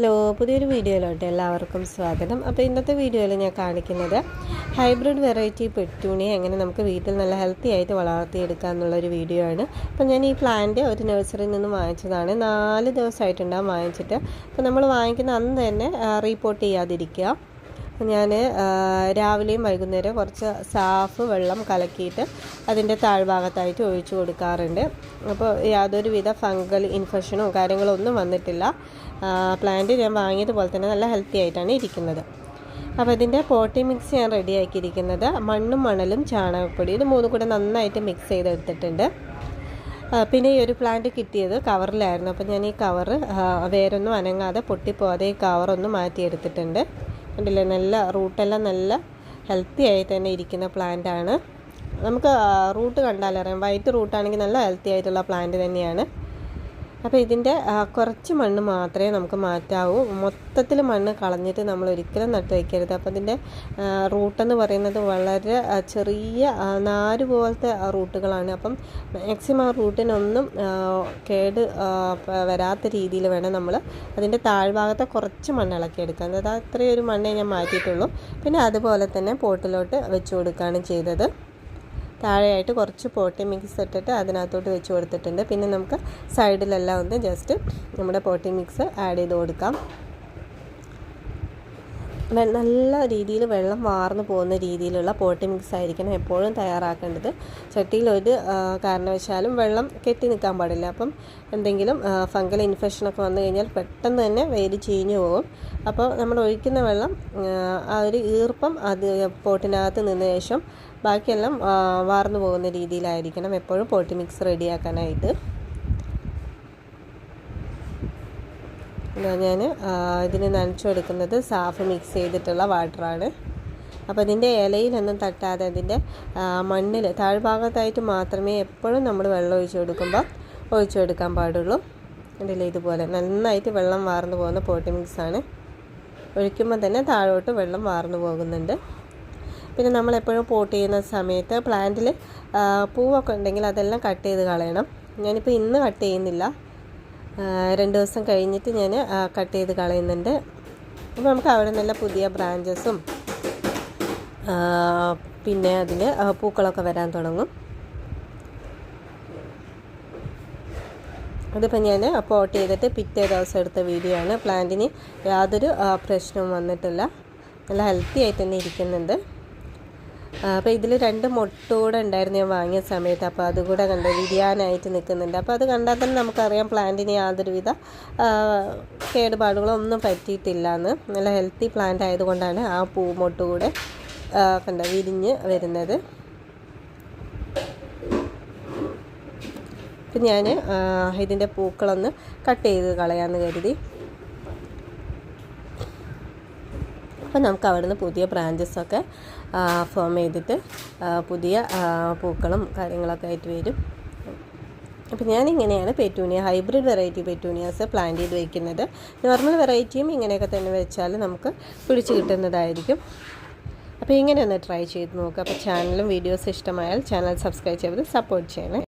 Hello പുതിയൊരു വീഡിയോയിലോട്ട് എല്ലാവർക്കും സ്വാഗതം. അപ്പോൾ ഇന്നത്തെ വീഡിയോയിൽ ഞാൻ കാണിക്കുന്നത് ഹൈബ്രിഡ് വെറൈറ്റി പെട്ടൂണിയെ എങ്ങനെ നമുക്ക് വീട്ടിൽ നല്ല ഹെൽത്തി ആയിട്ട് വളർത്തിയെടുക്കുക എന്നുള്ളൊരു വീഡിയോ ആണ്. അപ്പോൾ ഞാൻ ഈ പ്ലാന്റ് ഒരു നഴ്സറിയിൽ നിന്ന് വാങ്ങിച്ചതാണ്. നാല് ദിവസമായിട്ടുണ്ടാകും വാങ്ങിച്ചിട്ട്. അപ്പോൾ നമ്മൾ വാങ്ങിക്കുന്ന അന്ന് തന്നെ റീപ്പോർട്ട് ചെയ്യാതിരിക്കുക. ഞാൻ രാവിലെയും വൈകുന്നേരം കുറച്ച് സാഫ് വെള്ളം കലക്കിയിട്ട് അതിന്റെ താഴ്ഭാഗത്തായിട്ട് ഒഴിച്ചു കൊടുക്കാറുണ്ട്. അപ്പോൾ യാതൊരുവിധ ഫംഗൽ ഇൻഫെക്ഷനോ കാര്യങ്ങളോ ഒന്നും വന്നിട്ടില്ല പ്ലാന്റ് ഞാൻ വാങ്ങിയതുപോലെ തന്നെ നല്ല ഹെൽത്തി ആയിട്ടാണ് ഇരിക്കുന്നത്. അപ്പോൾ ഇതിന്റെ പോട്ടി മിക്സ് ഞാൻ റെഡിയാക്കിയിരിക്കുന്നത് മണ്ണും മണലും ചാണകപ്പൊടി ഇത് മൂന്നും കൂടെ നന്നായിട്ട് മിക്സ് ചെയ്തെടുത്തിട്ടുണ്ട്. പിന്നെ ഈ ഒരു പ്ലാന്റ് കിട്ടിയത് കവറിലായിരുന്നു അപ്പോൾ ഞാൻ ഈ കവറ് വേരൊന്നും അനങ്ങാതെ പൊട്ടിപ്പോകാതെ ഈ കവറൊന്ന് മാറ്റിയെടുത്തിട്ടുണ്ട്. കണ്ടില്ലേ നല്ല റൂട്ടെല്ലാം നല്ല ഹെൽത്തി ആയി തന്നെ ഇരിക്കുന്ന പ്ലാന്റ് ആണ്. നമുക്ക് റൂട്ട് കണ്ടാലറിയാം. വൈറ്റ് റൂട്ടാണെങ്കിൽ നല്ല ഹെൽത്തി ആയിട്ടുള്ള പ്ലാന്റ് തന്നെയാണ്. അപ്പോൾ ഇതിന്റെ കുറച്ച് മണ്ണ് മാത്രമേ നമുക്ക് മാറ്റാവൂ. മൊത്തത്തിൽ മണ്ണ് കളഞ്ഞിട്ട് നമ്മൾ ഒരിക്കലും നട്ട് വയ്ക്കരുത് അപ്പോൾ ഇതിന്റെ റൂട്ടെന്ന് പറയുന്നത് വളരെ ചെറിയ നാര് പോലത്തെ റൂട്ടുകളാണ്. അപ്പം മാക്സിമം ആ റൂട്ടിനൊന്നും കേട് വരാത്ത രീതിയിൽ വേണം നമ്മൾ അതിന്റെ താഴ്ഭാഗത്തെ കുറച്ച് മണ്ണ് ഇളക്കിയെടുക്കാൻ അത്രയും ഒരു മണ്ണേ ഞാൻ മാറ്റിയിട്ടുള്ളൂ. പിന്നെ അതുപോലെ തന്നെ പോട്ടിലോട്ട് വെച്ച് കൊടുക്കുകയാണ് ചെയ്തത്. താഴെയായിട്ട് കുറച്ച് പോട്ടി മിക്സ് ഇട്ടിട്ട് അതിനകത്തോട്ട് വെച്ച് കൊടുത്തിട്ടുണ്ട്. പിന്നെ നമുക്ക് സൈഡിലെല്ലാം ഒന്ന് ജസ്റ്റ് നമ്മുടെ പോട്ടി മിക്സ് ആഡ് ചെയ്ത് കൊടുക്കാം. നല്ല രീതിയിൽ വെള്ളം വാർന്നു പോകുന്ന രീതിയിലുള്ള പോട്ടി മിക്സ് ആയിരിക്കണം എപ്പോഴും തയ്യാറാക്കേണ്ടത്. ചട്ടിയിൽ ഒരു കാരണവശാലും വെള്ളം കെട്ടി നിൽക്കാൻ പാടില്ല. അപ്പം എന്തെങ്കിലും ഫംഗൽ ഇൻഫെക്ഷനൊക്കെ വന്നു കഴിഞ്ഞാൽ പെട്ടെന്ന് തന്നെ വേര് ചീഞ്ഞു പോകും. അപ്പോൾ നമ്മൾ ഒഴിക്കുന്ന വെള്ളം ആ ഒരു ഈർപ്പം അത് പോട്ടിനകത്ത് നിന്ന ശേഷം ബാക്കിയെല്ലാം വാർന്നു പോകുന്ന രീതിയിലായിരിക്കണം എപ്പോഴും പോട്ടി മിക്സ് റെഡിയാക്കാനായിട്ട്. ഞാൻ ഇതിന് നനച്ചെടുക്കുന്നത് സാഫ് മിക്സ് ചെയ്തിട്ടുള്ള വാട്ടറാണ്. അപ്പോൾ ഇതിന്റെ ഇലയിലൊന്നും തട്ടാതെ അതിന്റെ മണ്ണിൽ താഴ്ഭാഗത്തായിട്ട് മാത്രമേ എപ്പോഴും നമ്മൾ വെള്ളം ഒഴിച്ചു കൊടുക്കുമ്പോൾ ഒഴിച്ചു കൊടുക്കാൻ പാടുള്ളൂ. അതിൽ ഇതുപോലെ നന്നായിട്ട് വെള്ളം വാർന്നു പോകുന്ന പോട്ടി മിക്സാണ് ഒഴിക്കുമ്പോൾ തന്നെ താഴോട്ട് വെള്ളം വാർന്നു പോകുന്നുണ്ട്. പിന്നെ നമ്മൾ എപ്പോഴും പോട്ട് ചെയ്യുന്ന സമയത്ത് പ്ലാന്റിൽ പൂവൊക്കെ ഉണ്ടെങ്കിൽ അതെല്ലാം കട്ട് ചെയ്ത് കളയണം. ഞാനിപ്പോൾ ഇന്ന് കട്ട് ചെയ്യുന്നില്ല. രണ്ട് ദിവസം കഴിഞ്ഞിട്ട് ഞാൻ കട്ട് ചെയ്ത് കളയുന്നുണ്ട്. അപ്പോൾ നമുക്ക് അവിടെ നല്ല പുതിയ ബ്രാഞ്ചസും പിന്നെ അതിൽ പൂക്കളൊക്കെ വരാൻ തുടങ്ങും. അതിപ്പോൾ ഞാൻ പോട്ട് ചെയ്തിട്ട് പിറ്റേ ദിവസം എടുത്ത വീഡിയോ ആണ്. പ്ലാന്റിന് യാതൊരു പ്രശ്നവും വന്നിട്ടില്ല. നല്ല ഹെൽത്തി ആയിട്ട് തന്നെ ഇരിക്കുന്നുണ്ട്. അപ്പോൾ ഇതിൽ രണ്ട് മുട്ട കൂടെ ഉണ്ടായിരുന്നു ഞാൻ വാങ്ങിയ സമയത്ത്. അപ്പോൾ അതുകൂടെ കണ്ട് വിരിയാനായിട്ട് നിൽക്കുന്നുണ്ട് അപ്പോൾ അത് കണ്ടാൽ തന്നെ നമുക്കറിയാം പ്ലാന്റിന് യാതൊരുവിധ കേടുപാടുകളോ ഒന്നും പറ്റിയിട്ടില്ല എന്ന് നല്ല ഹെൽത്തി പ്ലാന്റ് ആയതുകൊണ്ടാണ് ആ പൂ മുട്ട കൂടെ കണ്ട വിരിഞ്ഞ് വരുന്നത്. ഇപ്പം ഞാൻ ഇതിന്റെ പൂക്കളൊന്ന് കട്ട് ചെയ്ത് കളയാമെന്ന് കരുതി. അപ്പോൾ നമുക്ക് അവിടുന്ന് പുതിയ ബ്രാഞ്ചസൊക്കെ ഫോം ചെയ്തിട്ട് പുതിയ പൂക്കളും കാര്യങ്ങളൊക്കെ ആയിട്ട് വരും. അപ്പോൾ ഞാനിങ്ങനെയാണ് petunia hybrid variety petunias plant ചെയ്ത് വയ്ക്കുന്നത് നോർമൽ വെറൈറ്റിയും ഇങ്ങനെയൊക്കെ തന്നെ വെച്ചാൽ നമുക്ക് പിടിച്ചു കിട്ടുന്നതായിരിക്കും. അപ്പോൾ ഇങ്ങനെ ഒന്ന് ട്രൈ ചെയ്ത് നോക്കുക അപ്പോൾ ചാനലും വീഡിയോസ് ഇഷ്ടമായാൽ ചാനൽ സബ്സ്ക്രൈബ് ചെയ്ത് സപ്പോർട്ട് ചെയ്യണേ.